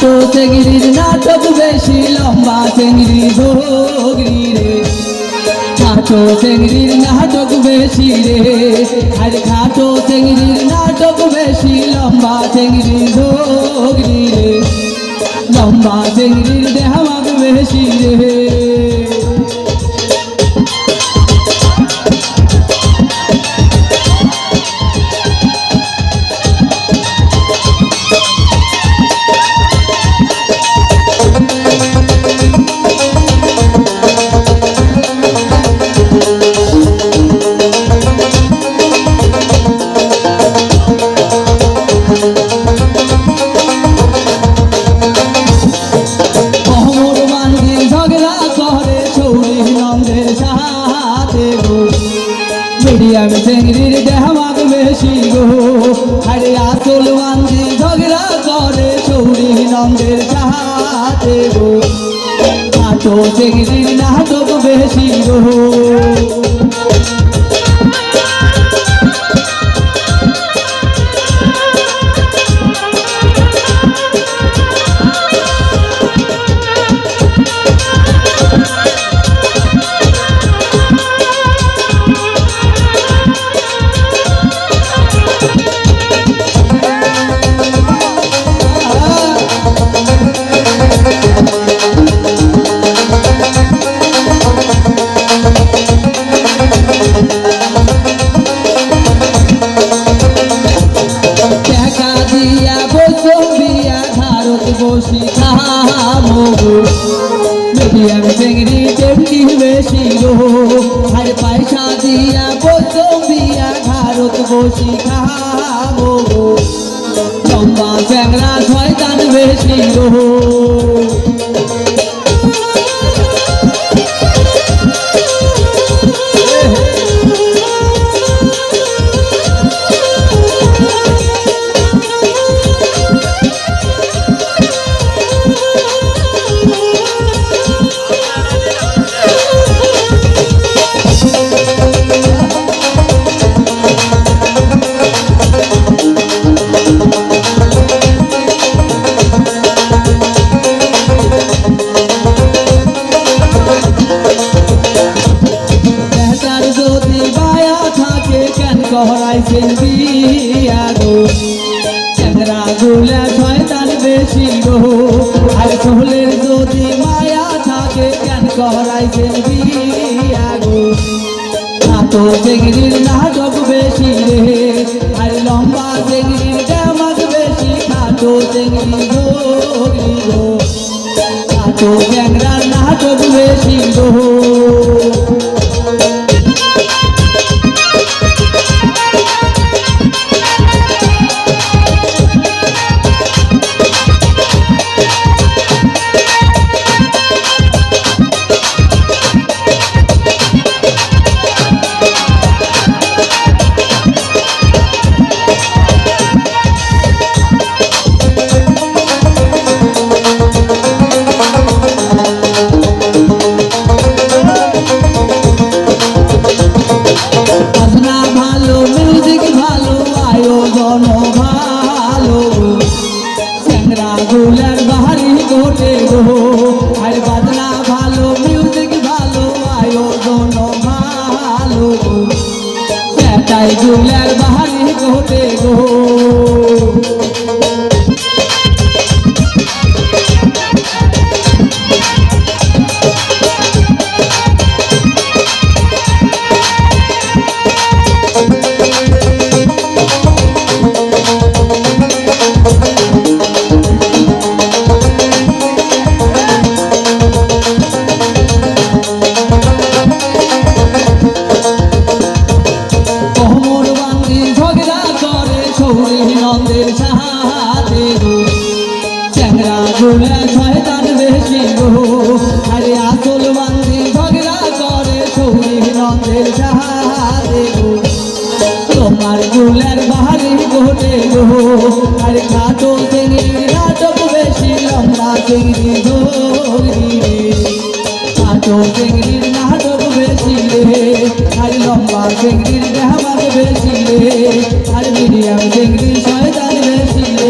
NATO চেঙ্গির নাটক বেশি লম্বা চেঙ্গির ধোগরি রে। খাটো চেঙ্গির নাটক বেশি রে। আর খাটো চেঙ্গির নাটক বেশি লম্বা চেঙ্গির ধোগরি রে। লম্বা চেঙ্গির দেহামাগ বেশি রে। নন্দের সাথে গো। মিডিয়াম চেংড়ির দেহমাগ বেশি গো। আরে আসল মানবি ঝগড়া করে চৌরি নন্দের সাথে গো। আটো চেংড়ির নাটক বেশি গো। চেংড়ি টেমকি বেশি গো আর পয়সা দিয়া বসো বিয়া ভারত বসি খাব লম্বা চ্যাংরা শয়তান বেশি গো কেন কহরাইছেন বিয়া গো। চ্যাংরা গুলা শয়তান বেশি গো। আর সোহলের যদি মায়া থাকে, কেন কহরাইছেন বিয়া গো? খাটো চেংড়ির নাটক বেশি রে, আর লম্বা চেংড়ির জামাক বেশি। খাটো চেংড়ি যোগি গো। খাটো চ্যাংরার নাটক বেশি গো। কোমর নন্দের সাহাতে গো। চ্যাংরা গুলা শয়তান বেশি গো। আরে আসল বান্ধি ঝগড়া করে সৌরি নন্দের সাহাতে গো। তোমারগুলার বাহারি ঘটে গো। আরে খাটো চেংড়ি নাটক বেশি লম্বা চেংড়ি ধরি খাটো চেংড়ির নাটক বেছিলে আর লম্বা চিংড়ির জাহাজ বেছিলে আর মিডিয়াম চিংড়ির শয়তান বেছিলে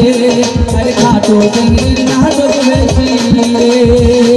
আর খাটো চিংড়ির নাটক বেছিলে